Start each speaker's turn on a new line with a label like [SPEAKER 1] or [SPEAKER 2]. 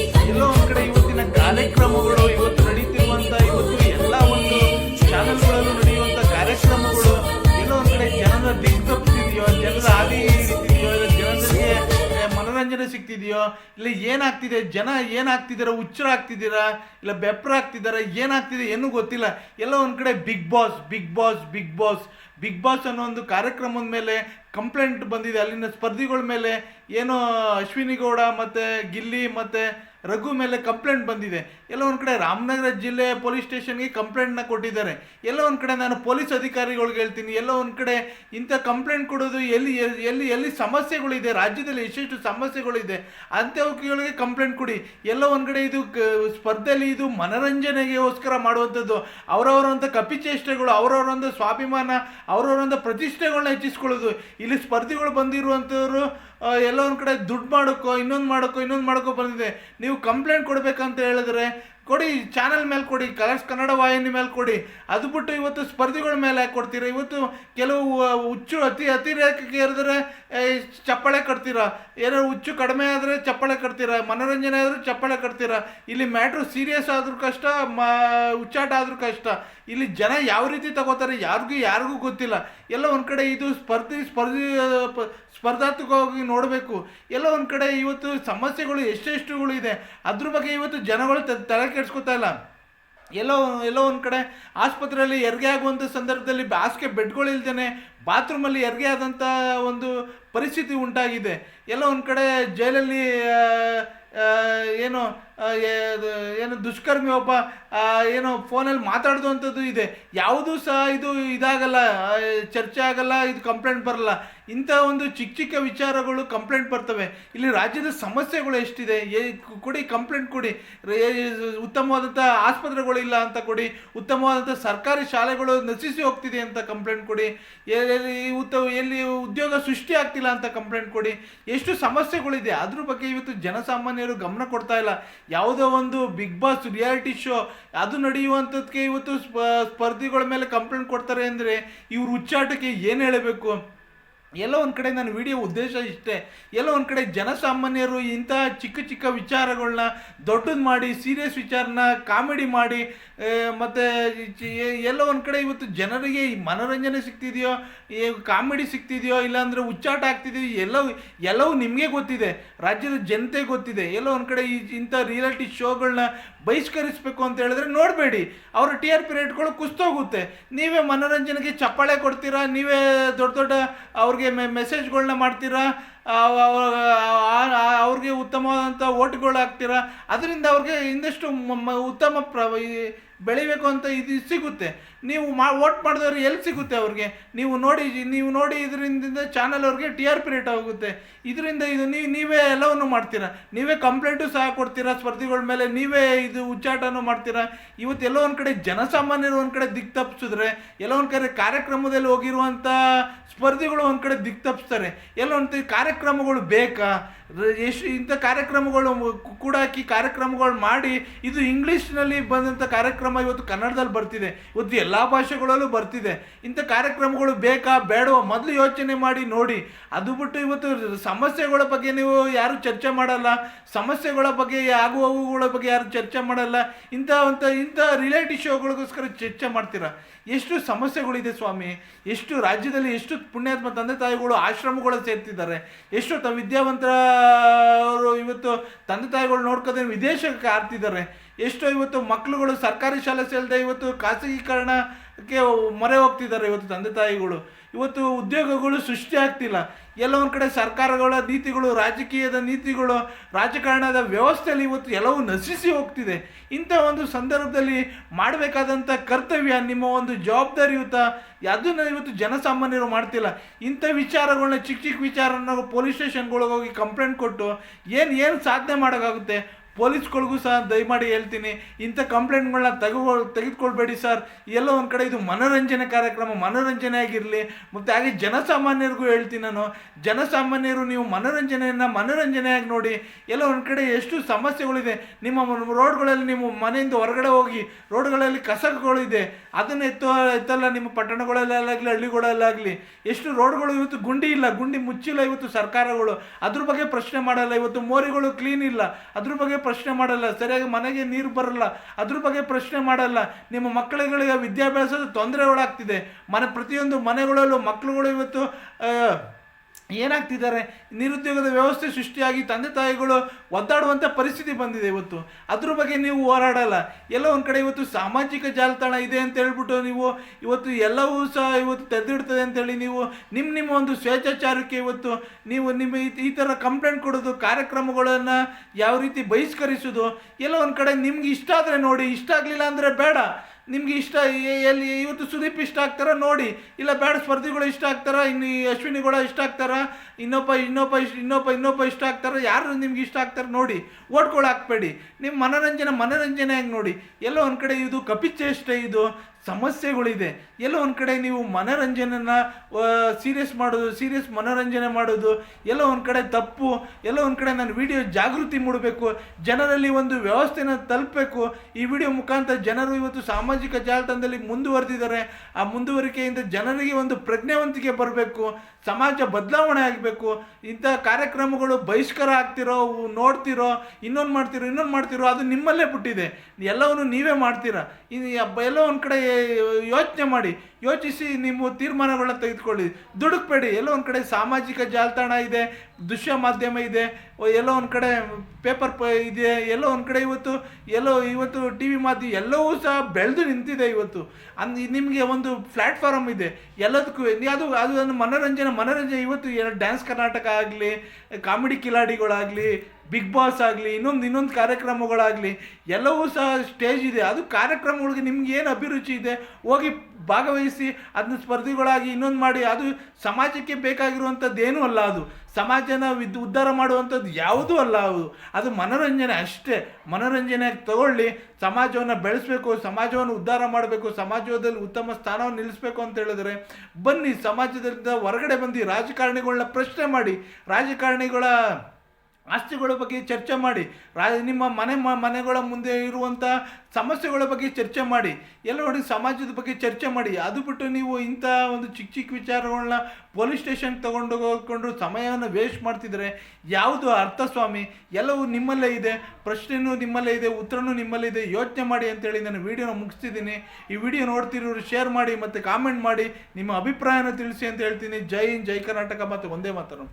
[SPEAKER 1] ಎಲ್ಲೋ ಒಂದ್ ಕಡೆ ಇವತ್ತಿನ ಕಾರ್ಯಕ್ರಮಗಳು, ಇವತ್ತು ನಡೀತಿರುವಂತ ಇವತ್ತು ಎಲ್ಲ ಒಂದು ಚಾನಲ್ಗಳಲ್ಲೂ ನಡೆಯುವಂತ ಕಾರ್ಯಕ್ರಮಗಳು, ಎಲ್ಲೋ ಒಂದ್ ಕಡೆ ಜನರ ದಿಗ್ತಪ್ಪಿದೆಯೋ ಜನರ ಹಾದಿ ಹಿಡಿತಿದೆಯೋ ಜನರಿಗೆ ಮನೋರಂಜನೆ ಸಿಗ್ತಿದೆಯೋ, ಇಲ್ಲ ಏನಾಗ್ತಿದೆ, ಜನ ಏನಾಗ್ತಿದಾರ, ಹುಚ್ಚರ ಆಗ್ತಿದ್ದೀರಾ, ಇಲ್ಲ ಬೆಪ್ರ ಆಗ್ತಿದಾರ, ಏನಾಗ್ತಿದೆ ಏನೂ ಗೊತ್ತಿಲ್ಲ. ಎಲ್ಲ ಒಂದ್ ಕಡೆ Bigg Boss Bigg Boss Bigg Boss Bigg Boss ಅನ್ನೋ ಒಂದು ಕಾರ್ಯಕ್ರಮದ ಮೇಲೆ ಕಂಪ್ಲೇಂಟ್ ಬಂದಿದೆ, ಅಲ್ಲಿನ ಸ್ಪರ್ಧಿಗಳ ಮೇಲೆ ಏನೋ ಅಶ್ವಿನಿ ಗೌಡ ಮತ್ತು ಗಿಲ್ಲಿ ಮತ್ತು ರಘು ಮೇಲೆ ಕಂಪ್ಲೇಂಟ್ ಬಂದಿದೆ. ಎಲ್ಲ ಒಂದು ಕಡೆ ರಾಮನಗರ ಜಿಲ್ಲೆ ಪೊಲೀಸ್ ಸ್ಟೇಷನ್ಗೆ ಕಂಪ್ಲೇಂಟ್ನ ಕೊಟ್ಟಿದ್ದಾರೆ. ಎಲ್ಲ ಒಂದು ಕಡೆ ನಾನು ಪೊಲೀಸ್ ಅಧಿಕಾರಿಗಳಿಗೆ ಹೇಳ್ತೀನಿ. ಎಲ್ಲ ಒಂದು ಕಡೆ ಇಂಥ ಕಂಪ್ಲೇಂಟ್ ಕೊಡೋದು ಎಲ್ಲಿ ಎಲ್ಲಿ ಎಲ್ಲಿ ಸಮಸ್ಯೆಗಳಿದೆ? ರಾಜ್ಯದಲ್ಲಿ ಎಷ್ಟೆಷ್ಟು ಸಮಸ್ಯೆಗಳಿದೆ? ಅಂಥವುಗಳಿಗೆ ಕಂಪ್ಲೇಂಟ್ ಕೊಡಿ. ಎಲ್ಲ ಒಂದು ಕಡೆ ಇದು ಸ್ಪರ್ಧೆಯಲ್ಲಿ ಇದು ಮನರಂಜನೆಗೋಸ್ಕರ ಮಾಡುವಂಥದ್ದು. ಅವರವರಂಥ ಕಪಿಚೇಷ್ಟೆಗಳು, ಅವರವರೊಂದು ಸ್ವಾಭಿಮಾನ, ಅವರವರೊಂದು ಪ್ರತಿಷ್ಠೆಗಳನ್ನ ಹೆಚ್ಚಿಸ್ಕೊಳ್ಳೋದು. ಇಲ್ಲಿ ಸ್ಪರ್ಧಿಗಳು ಬಂದಿರುವಂಥವ್ರು ಎಲ್ಲ ಒಂದು ಕಡೆ ದುಡ್ಡು ಮಾಡೋಕ್ಕೋ ಇನ್ನೊಂದು ಮಾಡೋಕ್ಕೋ ಇನ್ನೊಂದು ಮಾಡೋಕ್ಕೋ ಬಂದಿದೆ. ನೀವು ಕಂಪ್ಲೇಂಟ್ ಕೊಡಬೇಕಂತ ಹೇಳಿದ್ರೆ ಕೊಡಿ ಚಾನಲ್ ಮೇಲೆ ಕೊಡಿ ಕಲರ್ಸ್ ಕನ್ನಡ ವಾಹಿನಿ ಮೇಲೆ ಕೊಡಿ. ಅದು ಬಿಟ್ಟು ಇವತ್ತು ಸ್ಪರ್ಧಿಗಳ ಮೇಲೆ ಯಾಕೆ ಕೊಡ್ತೀರಾ? ಇವತ್ತು ಕೆಲವು ಹುಚ್ಚು ಅತಿ ಅತಿರೇಕಕ್ಕೆ ಏರಿದ್ರೆ ಚಪ್ಪಳೆ ಕಟ್ತೀರಾ? ಏನೋ ಹುಚ್ಚು ಕಡಿಮೆ ಆದರೆ ಚಪ್ಪಾಳೆ ಕಟ್ತೀರ? ಮನೋರಂಜನೆ ಆದರೂ ಚಪ್ಪಳೆ ಕಟ್ತೀರ? ಇಲ್ಲಿ ಮ್ಯಾಟ್ರು ಸೀರಿಯಸ್ ಆದರೂ ಕಷ್ಟ, ಮ, ಹುಚ್ಚಾಟ ಆದರೂ ಕಷ್ಟ. ಇಲ್ಲಿ ಜನ ಯಾವ ರೀತಿ ತಗೋತಾರೆ ಯಾರಿಗೂ ಯಾರಿಗೂ ಗೊತ್ತಿಲ್ಲ. ಎಲ್ಲ ಒಂದು ಕಡೆ ಇದು ಸ್ಪರ್ಧಿ ಸ್ಪರ್ಧಿ ಸ್ಪರ್ಧಾತ್ಮಕವಾಗಿ ನೋಡಬೇಕು. ಎಲ್ಲ ಒಂದು ಕಡೆ ಇವತ್ತು ಸಮಸ್ಯೆಗಳು ಎಷ್ಟೆಷ್ಟುಗಳು ಇದೆ ಅದ್ರ ಬಗ್ಗೆ ಇವತ್ತು ಜನಗಳು ತಲೆ ಕೆಡ್ಸ್ಕೊತಾ ಇಲ್ಲ. ಎಲ್ಲೋ ಎಲ್ಲೋ ಒಂದು ಕಡೆ ಆಸ್ಪತ್ರೆಯಲ್ಲಿ ಹೆರಿಗೆ ಆಗುವಂಥ ಸಂದರ್ಭದಲ್ಲಿ ಹಾಸಿಗೆ ಬೆಡ್ಗಳಿಲ್ದೇನೆ ಬಾತ್ರೂಮಲ್ಲಿ ಹೆರಿಗೆ ಆದಂಥ ಒಂದು ಪರಿಸ್ಥಿತಿ ಉಂಟಾಗಿದೆ. ಎಲ್ಲ ಒಂದು ಕಡೆ ಜೈಲಲ್ಲಿ ಏನು ಏನು ದುಷ್ಕರ್ಮಿ ಒಬ್ಬ ಏನೋ ಫೋನಲ್ಲಿ ಮಾತಾಡಿದಂಥದ್ದು ಇದೆ. ಯಾವುದೂ ಸಹ ಇದು ಇದಾಗಲ್ಲ ಚರ್ಚೆ ಆಗಲ್ಲ, ಇದು ಕಂಪ್ಲೇಂಟ್ ಬರಲ್ಲ. ಇಂಥ ಒಂದು ಚಿಕ್ಕ ಚಿಕ್ಕ ವಿಚಾರಗಳು ಕಂಪ್ಲೇಂಟ್ ಬರ್ತವೆ. ಇಲ್ಲಿ ರಾಜ್ಯದ ಸಮಸ್ಯೆಗಳು ಎಷ್ಟಿದೆ? ಏ- ಕೊಡಿ ಕಂಪ್ಲೇಂಟ್ ಕೊಡಿ. ಉತ್ತಮವಾದಂಥ ಆಸ್ಪತ್ರೆಗಳಿಲ್ಲ ಅಂತ ಕೊಡಿ. ಉತ್ತಮವಾದಂಥ ಸರ್ಕಾರಿ ಶಾಲೆಗಳು ನಶಿಸಿ ಹೋಗ್ತಿದೆ ಅಂತ ಕಂಪ್ಲೇಂಟ್ ಕೊಡಿ. ಉತ್ತ ಎಲ್ಲಿ ಉದ್ಯೋಗ ಸೃಷ್ಟಿ ಆಗ್ತಿಲ್ಲ ಅಂತ ಕಂಪ್ಲೇಂಟ್ ಕೊಡಿ. ಎಷ್ಟು ಸಮಸ್ಯೆಗಳಿದೆ. ಅದ್ರ ಬಗ್ಗೆ ಇವತ್ತು ಜನಸಾಮಾನ್ಯರು ಗಮನ ಕೊಡ್ತಾ ಇಲ್ಲ. ಯಾವುದೋ ಒಂದು ಬಿಗ್ ಬಾಸ್ ರಿಯಾಲಿಟಿ ಶೋ ಅದು ನಡೆಯುವಂಥದ್ದಕ್ಕೆ ಇವತ್ತು ಸ್ಪ, ಸ್ಪರ್ಧಿಗಳ ಮೇಲೆ ಕಂಪ್ಲೇಂಟ್ ಕೊಡ್ತಾರೆ ಅಂದರೆ ಇವ್ರ ಹುಚ್ಚಾಟಕ್ಕೆ ಏನು ಹೇಳಬೇಕು? ಎಲ್ಲೋ ಒಂದು ಕಡೆ ನನ್ನ ವಿಡಿಯೋ ಉದ್ದೇಶ ಇಷ್ಟೇ. ಎಲ್ಲೋ ಒಂದು ಕಡೆ ಜನಸಾಮಾನ್ಯರು ಇಂಥ ಚಿಕ್ಕ ಚಿಕ್ಕ ವಿಚಾರಗಳನ್ನ ದೊಡ್ಡದು ಮಾಡಿ ಸೀರಿಯಸ್ ವಿಚಾರನ ಕಾಮಿಡಿ ಮಾಡಿ ಮತ್ತು ಎಲ್ಲೋ ಒಂದು ಕಡೆ ಇವತ್ತು ಜನರಿಗೆ ಮನೋರಂಜನೆ ಸಿಗ್ತಿದೆಯೋ ಕಾಮಿಡಿ ಸಿಗ್ತಿದೆಯೋ, ಇಲ್ಲಾಂದ್ರೆ ಹುಚ್ಚಾಟ ಆಗ್ತಿದೆಯೋ, ಎಲ್ಲವೂ ಎಲ್ಲವೂ ನಿಮಗೆ ಗೊತ್ತಿದೆ. ರಾಜ್ಯದ ಜನತೆ ಗೊತ್ತಿದೆ. ಎಲ್ಲೋ ಒಂದು ಕಡೆ ಈ ಇಂಥ ರಿಯಾಲಿಟಿ ಶೋಗಳನ್ನ ಬಹಿಷ್ಕರಿಸಬೇಕು ಅಂತ ಹೇಳಿದ್ರೆ ನೋಡಬೇಡಿ. ಅವರ ಟಿ ಆರ್ ಪಿ ರೇಟ್ಗಳು ಕುಸ್ತೋಗುತ್ತೆ ನೀವೇ ಮನೋರಂಜನೆಗೆ ಚಪ್ಪಾಳೆ ಕೊಡ್ತೀರಾ? ನೀವೇ ದೊಡ್ಡ ದೊಡ್ಡ ಅವ್ರಿಗೆ ಮೆಸೇಜ್ಗಳನ್ನ ಮಾಡ್ತೀರಾ? ಅವ್ರಿಗೆ ಉತ್ತಮವಾದಂಥ ಓಟ್ಗಳು ಹಾಕ್ತೀರಾ? ಅದರಿಂದ ಅವ್ರಿಗೆ ಇನ್ನಷ್ಟು ಉತ್ತಮ ಪ್ರ ಬೆಳಿಬೇಕು ಅಂತ ಇದು ಸಿಗುತ್ತೆ. ನೀವು ಮಾ ಓಟ್ ಮಾಡಿದವ್ರು ಎಲ್ಲಿ ಸಿಗುತ್ತೆ ಅವ್ರಿಗೆ. ನೀವು ನೋಡಿ ನೀವು ನೋಡಿ ಇದರಿಂದ ಚಾನಲ್ ಅವ್ರಿಗೆ ಟಿ ಆರ್ ಪಿ ರೇಟ್ ಆಗುತ್ತೆ. ಇದರಿಂದ ಇದು ನೀವು ನೀವೇ ಎಲ್ಲವನ್ನು ಮಾಡ್ತೀರಾ? ನೀವೇ ಕಂಪ್ಲೇಂಟು ಸಹ ಕೊಡ್ತೀರಾ? ಸ್ಪರ್ಧಿಗಳ ಮೇಲೆ ನೀವೇ ಇದು ಉಚ್ಚಾಟನೂ ಮಾಡ್ತೀರಾ? ಇವತ್ತು ಎಲ್ಲೋ ಒಂದು ಕಡೆ ಜನಸಾಮಾನ್ಯರು ಒಂದು ಕಡೆ ದಿಕ್ ತಪ್ಪಿಸಿದ್ರೆ, ಎಲ್ಲೋ ಒಂದು ಕಡೆ ಕಾರ್ಯಕ್ರಮದಲ್ಲಿ ಹೋಗಿರುವಂಥ ಸ್ಪರ್ಧಿಗಳು ಒಂದು ಕಡೆ ದಿಕ್ ತಪ್ಪಿಸ್ತಾರೆ. ಎಲ್ಲೋ ಒಂದು ಕಾರ್ಯಕ್ರಮಗಳು ಬೇಕಾ? ಎಷ್ಟು ಇಂಥ ಕಾರ್ಯಕ್ರಮಗಳು ಕೂಡ ಹಾಕಿ ಕಾರ್ಯಕ್ರಮಗಳು ಮಾಡಿ, ಇದು ಇಂಗ್ಲೀಷ್ನಲ್ಲಿ ಬಂದಂಥ ಕಾರ್ಯಕ್ರಮ ಇವತ್ತು ಕನ್ನಡದಲ್ಲಿ ಬರ್ತಿದೆ. ಇವತ್ತು ಭಾಷೆಗಳಲ್ಲೂ ಬರ್ತಿದೆ. ಇಂಥ ಕಾರ್ಯಕ್ರಮಗಳು ಬೇಕಾ, ಬೇಡವಾ? ಮೊದಲು ಯೋಚನೆ ಮಾಡಿ, ನೋಡಿ. ಅದು ಬಿಟ್ಟು ಇವತ್ತು ಸಮಸ್ಯೆಗಳ ಬಗ್ಗೆ ನೀವು ಯಾರು ಚರ್ಚೆ ಮಾಡಲ್ಲ. ಸಮಸ್ಯೆಗಳ ಬಗ್ಗೆ, ಆಗುವವುಗಳ ಬಗ್ಗೆ ಯಾರು ಚರ್ಚೆ ಮಾಡಲ್ಲ. ಇಂಥ ಅಂತ, ಇಂಥ ರಿಯಾಲಿಟಿ ಶೋಗಳಿಗೋಸ್ಕರ ಚರ್ಚೆ ಮಾಡ್ತೀರಾ? ಎಷ್ಟು ಸಮಸ್ಯೆಗಳಿದೆ ಸ್ವಾಮಿ? ಎಷ್ಟು ರಾಜ್ಯದಲ್ಲಿ ಎಷ್ಟು ಪುಣ್ಯಾತ್ಮ ತಂದೆ ತಾಯಿಗಳು ಆಶ್ರಮಗಳು ಸೇರ್ತಿದ್ದಾರೆ. ಎಷ್ಟು ವಿದ್ಯಾವಂತರು ಇವತ್ತು ತಂದೆ ತಾಯಿಗಳು ನೋಡ್ಕೋದೇ ವಿದೇಶಕ್ಕೆ ಆಡ್ತಿದ್ದಾರೆ ಎಷ್ಟೋ ಇವತ್ತು ಮಕ್ಕಳುಗಳು ಸರ್ಕಾರಿ ಶಾಲೆ ಸೇರಿದೆ ಇವತ್ತು ಖಾಸಗೀಕರಣಕ್ಕೆ ಮೊರೆ ಹೋಗ್ತಿದ್ದಾರೆ ಇವತ್ತು ತಂದೆ ತಾಯಿಗಳು. ಇವತ್ತು ಉದ್ಯೋಗಗಳು ಸೃಷ್ಟಿ ಆಗ್ತಿಲ್ಲ. ಎಲ್ಲ ಒಂದು ಕಡೆ ಸರ್ಕಾರಗಳ ನೀತಿಗಳು, ರಾಜಕೀಯದ ನೀತಿಗಳು, ರಾಜಕಾರಣದ ವ್ಯವಸ್ಥೆಯಲ್ಲಿ ಇವತ್ತು ಎಲ್ಲವೂ ನಶಿಸಿ ಹೋಗ್ತಿದೆ. ಇಂಥ ಒಂದು ಸಂದರ್ಭದಲ್ಲಿ ಮಾಡಬೇಕಾದಂಥ ಕರ್ತವ್ಯ ನಿಮ್ಮ ಒಂದು ಜವಾಬ್ದಾರಿಯುತ ಅದನ್ನು ಇವತ್ತು ಜನಸಾಮಾನ್ಯರು ಮಾಡ್ತಿಲ್ಲ. ಇಂಥ ವಿಚಾರಗಳನ್ನ ಚಿಕ್ಕ ಚಿಕ್ಕ ವಿಚಾರನ ಪೊಲೀಸ್ ಸ್ಟೇಷನ್ಗಳಿಗೆ ಹೋಗಿ ಕಂಪ್ಲೇಂಟ್ ಕೊಟ್ಟು ಏನು ಏನು ಸಾಧನೆ ಮಾಡೋಕ್ಕಾಗುತ್ತೆ? ಪೊಲೀಸ್ಗಳಿಗೂ ಸಹ ದಯಮಾಡಿ ಹೇಳ್ತೀನಿ, ಇಂಥ ಕಂಪ್ಲೇಂಟ್ಗಳನ್ನ ತೆಗೆದು ತೆಗೆದುಕೊಳ್ಬೇಡಿ ಸರ್. ಎಲ್ಲೋ ಒಂದು ಕಡೆ ಇದು ಮನೋರಂಜನೆ ಕಾರ್ಯಕ್ರಮ, ಮನೋರಂಜನೆ ಆಗಿರಲಿ, ಮತ್ತು ಹಾಗೆ ಜನಸಾಮಾನ್ಯರಿಗೂ ಹೇಳ್ತೀನಿ ನಾನು. ಜನಸಾಮಾನ್ಯರು ನೀವು ಮನೋರಂಜನೆಯನ್ನು ಮನೋರಂಜನೆಯಾಗಿ ನೋಡಿ, ಎಲ್ಲೋ ಒಂದು ಕಡೆ ಎಷ್ಟು ಸಮಸ್ಯೆಗಳಿದೆ. ನಿಮ್ಮ ರೋಡ್ಗಳಲ್ಲಿ ನೀವು ಮನೆಯಿಂದ ಹೊರಗಡೆ ಹೋಗಿ, ರೋಡ್ಗಳಲ್ಲಿ ಕಸಗಳಿದೆ ಅದನ್ನು ಎತ್ತೋ, ಎತ್ತಲ್ಲ ನಿಮ್ಮ ಪಟ್ಟಣಗಳಲ್ಲಾಗಲಿ, ಹಳ್ಳಿಗಳಲ್ಲಾಗಲಿ. ಎಷ್ಟು ರೋಡ್ಗಳು ಇವತ್ತು ಗುಂಡಿ ಇಲ್ಲ, ಗುಂಡಿ ಮುಚ್ಚಿಲ್ಲ ಇವತ್ತು ಸರ್ಕಾರಗಳು. ಅದ್ರ ಬಗ್ಗೆ ಪ್ರಶ್ನೆ ಮಾಡಲ್ಲ. ಇವತ್ತು ಮೋರಿಗಳು ಕ್ಲೀನ್ ಇಲ್ಲ. ಅದ್ರ ಬಗ್ಗೆ ಪ್ರಶ್ನೆ ಮಾಡಲ್ಲ, ಸರಿಯಾಗಿ ಮನೆಗೆ ನೀರು ಬರಲ್ಲ, ಅದ್ರ ಬಗ್ಗೆ ಪ್ರಶ್ನೆ ಮಾಡಲ್ಲ. ನಿಮ್ಮ ಮಕ್ಕಳುಗಳಿಗೆ ವಿದ್ಯಾಭ್ಯಾಸದ ತೊಂದರೆ ಒಳಾಗ್ತಿದೆ ಮನೆ ಪ್ರತಿಯೊಂದು ಮನೆಗಳಲ್ಲೂ ಮಕ್ಕಳುಗಳು ಇವತ್ತು ಏನಾಗ್ತಿದ್ದಾರೆ? ನಿರುದ್ಯೋಗದ ವ್ಯವಸ್ಥೆ ಸೃಷ್ಟಿಯಾಗಿ ತಂದೆ ತಾಯಿಗಳು ಒದ್ದಾಡುವಂಥ ಪರಿಸ್ಥಿತಿ ಬಂದಿದೆ ಇವತ್ತು. ಅದ್ರ ಬಗ್ಗೆ ನೀವು ಹೋರಾಡಲ್ಲ. ಎಲ್ಲ ಒಂದು ಕಡೆ ಇವತ್ತು ಸಾಮಾಜಿಕ ಜಾಲತಾಣ ಇದೆ ಅಂತ ಹೇಳ್ಬಿಟ್ಟು ನೀವು ಇವತ್ತು ಎಲ್ಲವೂ ಸಹ ಇವತ್ತು ತೆರೆದಿಡ್ತದೆ ಅಂತೇಳಿ ನೀವು ನಿಮ್ಮ ನಿಮ್ಮ ಒಂದು ಸ್ವೇಚ್ಛಾಚಾರಕ್ಕೆ ಇವತ್ತು ನೀವು ನಿಮ್ಮ ಈ ಥರ ಕಂಪ್ಲೇಂಟ್ ಕೊಡೋದು, ಕಾರ್ಯಕ್ರಮಗಳನ್ನು ಯಾವ ರೀತಿ ಬಹಿಷ್ಕರಿಸೋದು, ಎಲ್ಲ ಒಂದು ಕಡೆ ನಿಮ್ಗೆ ಇಷ್ಟ ಆದರೆ ನೋಡಿ, ಇಷ್ಟ ಆಗಲಿಲ್ಲ ಅಂದರೆ ಬೇಡ. ನಿಮ್ಗೆ ಇಷ್ಟ ಎಲ್ಲಿ ಇವತ್ತು ಸುದೀಪ್ ಇಷ್ಟ ಆಗ್ತಾರ ನೋಡಿ. ಇಲ್ಲ ಬ್ಯಾಡ್ ಸ್ಪರ್ಧಿಗಳು ಇಷ್ಟ ಆಗ್ತಾರ? ಇನ್ನು ಅಶ್ವಿನಿಗಳ ಇಷ್ಟ ಆಗ್ತಾರ? ಇನ್ನೊಬ್ಬ ಇನ್ನೊಬ್ಬ ಇಷ್ಟ ಇನ್ನೊಬ್ಬ ಇನ್ನೊಬ್ಬ ಇಷ್ಟ ಆಗ್ತಾರ? ಯಾರು ನಿಮ್ಗೆ ಇಷ್ಟ ಆಗ್ತಾರೆ ನೋಡಿ. ಓಟ್ಗಳು ಹಾಕ್ಬೇಡಿ. ನಿಮ್ಮ ಮನೋರಂಜನೆ ಮನೋರಂಜನೆ ಹೆಂಗೆ ನೋಡಿ. ಎಲ್ಲೋ ಒಂದು ಕಡೆ ಇದು ಕಪಿಚೇಷ್ಟೆ ಇದು. ಸಮಸ್ಯೆಗಳಿದೆ. ಎಲ್ಲೋ ಒಂದು ಕಡೆ ನೀವು ಮನೋರಂಜನೆನ ಸೀರಿಯಸ್ ಮಾಡೋದು ಸೀರಿಯಸ್ ಮನೋರಂಜನೆ ಮಾಡೋದು, ಎಲ್ಲೋ ಒಂದು ಕಡೆ ತಪ್ಪು, ಎಲ್ಲೋ ಒಂದು ಕಡೆ ನಾನು ವಿಡಿಯೋ ಜಾಗೃತಿ ಮೂಡಬೇಕು, ಜನರಲ್ಲಿ ಒಂದು ವ್ಯವಸ್ಥೆನ ತಲುಪಬೇಕು. ಈ ವಿಡಿಯೋ ಮುಖಾಂತರ ಜನರು ಇವತ್ತು ಸಾಮಾಜಿಕ ಜಾಲತಾಣದಲ್ಲಿ ಮುಂದುವರೆದಿದ್ದಾರೆ. ಆ ಮುಂದುವರಿಕೆಯಿಂದ ಜನರಿಗೆ ಒಂದು ಪ್ರಜ್ಞಾವಂತಿಕೆ ಬರಬೇಕು, ಸಮಾಜ ಬದಲಾವಣೆ ಆಗಬೇಕು. ಇಂಥ ಕಾರ್ಯಕ್ರಮಗಳು ಬಹಿಷ್ಕಾರ ಆಗ್ತಿರೋ, ನೋಡ್ತಿರೋ, ಇನ್ನೊಂದು ಮಾಡ್ತಿರೋ ಇನ್ನೊಂದು ಮಾಡ್ತಿರೋ, ಅದು ನಿಮ್ಮಲ್ಲೇ ಬಿಟ್ಟಿದೆ. ಎಲ್ಲವನ್ನು ನೀವೇ ಮಾಡ್ತೀರಾ? ಇನ್ನು ಎಲ್ಲೋ ಒಂದು ಕಡೆ ಯೋಚನೆ ಮಾಡಿ, ಯೋಚಿಸಿ ನೀವು ತೀರ್ಮಾನಗಳನ್ನ ತೆಗೆದುಕೊಳ್ಳಿ. ದುಡುಕ್ಬೇಡಿ. ಎಲ್ಲೋ ಒಂದು ಕಡೆ ಸಾಮಾಜಿಕ ಜಾಲತಾಣ ಇದೆ, ದೃಶ್ಯ ಮಾಧ್ಯಮ ಇದೆ ಎಲ್ಲೋ ಒಂದು ಕಡೆ ಪೇಪರ್ ಪ ಇದೆ, ಎಲ್ಲೋ ಒಂದು ಕಡೆ ಇವತ್ತು, ಎಲ್ಲೋ ಇವತ್ತು ಟಿ ವಿ ಮಾಧ್ಯಮ ಎಲ್ಲವೂ ಸಹ ಬೆಳೆದು ನಿಂತಿದೆ ಇವತ್ತು. ಅಂದ್ ನಿಮಗೆ ಒಂದು ಪ್ಲ್ಯಾಟ್ಫಾರ್ಮ್ ಇದೆ. ಎಲ್ಲದಕ್ಕೂ ಅದು ಅದು ಒಂದು ಮನೋರಂಜನೆ ಮನೋರಂಜನೆ ಇವತ್ತು ಡ್ಯಾನ್ಸ್ ಕರ್ನಾಟಕ ಆಗಲಿ ಕಾಮಿಡಿ ಕಿಲಾಡಿಗಳಾಗಲಿ ಬಿಗ್ ಬಾಸ್ ಆಗಲಿ, ಇನ್ನೊಂದು ಇನ್ನೊಂದು ಕಾರ್ಯಕ್ರಮಗಳಾಗಲಿ, ಎಲ್ಲವೂ ಸಹ ಸ್ಟೇಜ್ ಇದೆ. ಅದು ಕಾರ್ಯಕ್ರಮಗಳಿಗೆ ನಿಮ್ಗೆ ಏನು ಅಭಿರುಚಿ ಇದೆ? ಹೋಗಿ ಭಾಗವಹಿಸಿ ಅದನ್ನ ಸ್ಪರ್ಧಿಗಳಾಗಿ ಇನ್ನೊಂದು ಮಾಡಿ, ಅದು ಸಮಾಜಕ್ಕೆ ಬೇಕಾಗಿರುವಂಥದ್ದೇನೂ ಅಲ್ಲ ಅದು. ಸಮಾಜನ ವಿದ್, ಉದ್ಧಾರ ಮಾಡುವಂಥದ್ದು ಯಾವುದೂ ಅಲ್ಲ ಅದು. ಅದು ಮನೋರಂಜನೆ ಅಷ್ಟೇ. ಮನೋರಂಜನೆ ತಗೊಳ್ಳಿ, ಸಮಾಜವನ್ನು ಬೆಳೆಸಬೇಕು, ಸಮಾಜವನ್ನು ಉದ್ಧಾರ ಮಾಡಬೇಕು, ಸಮಾಜದಲ್ಲಿ ಉತ್ತಮ ಸ್ಥಾನವನ್ನು ನಿಲ್ಲಿಸಬೇಕು ಅಂತ ಹೇಳಿದ್ರೆ, ಬನ್ನಿ ಸಮಾಜದಿಂದ ಹೊರಗಡೆ ಬಂದು ರಾಜಕಾರಣಿಗಳನ್ನ ಪ್ರಶ್ನೆ ಮಾಡಿ, ರಾಜಕಾರಣಿಗಳ ಆಸ್ತಿಗಳ ಬಗ್ಗೆ ಚರ್ಚೆ ಮಾಡಿ ರಾ ನಿಮ್ಮ ಮನೆ ಮನೆಗಳ ಮುಂದೆ ಇರುವಂಥ ಸಮಸ್ಯೆಗಳ ಬಗ್ಗೆ ಚರ್ಚೆ ಮಾಡಿ, ಎಲ್ಲ ನೋಡಿ ಸಮಾಜದ ಬಗ್ಗೆ ಚರ್ಚೆ ಮಾಡಿ, ಅದು ಬಿಟ್ಟು ನೀವು ಇಂಥ ಒಂದು ಚಿಕ್ಕ ಚಿಕ್ಕ ವಿಚಾರಗಳನ್ನ ಪೊಲೀಸ್ ಸ್ಟೇಷನ್ ತೊಗೊಂಡು ಹೋಗ್ಕೊಂಡು ಸಮಯವನ್ನು ವೇಸ್ಟ್ ಮಾಡ್ತಿದ್ರೆ ಯಾವುದು ಅರ್ಥ ಸ್ವಾಮಿ ಎಲ್ಲವೂ ನಿಮ್ಮಲ್ಲೇ ಇದೆ ಪ್ರಶ್ನೆಯೂ ನಿಮ್ಮಲ್ಲೇ ಇದೆ, ಉತ್ತರನೂ ನಿಮ್ಮಲ್ಲೇ ಇದೆ. ಯೋಚನೆ ಮಾಡಿ ಅಂತೇಳಿ ನಾನು ವಿಡಿಯೋನ ಮುಗಿಸ್ತಿದ್ದೀನಿ. ಈ ವಿಡಿಯೋ ನೋಡ್ತಿರೋರು ಶೇರ್ ಮಾಡಿ ಮತ್ತು ಕಾಮೆಂಟ್ ಮಾಡಿ, ನಿಮ್ಮ ಅಭಿಪ್ರಾಯನ ತಿಳಿಸಿ ಅಂತ ಹೇಳ್ತೀನಿ. ಜೈ ಹಿಂದ್, ಜೈ ಕರ್ನಾಟಕ ಮತ್ತು ಒಂದೇ ಮಾತರು.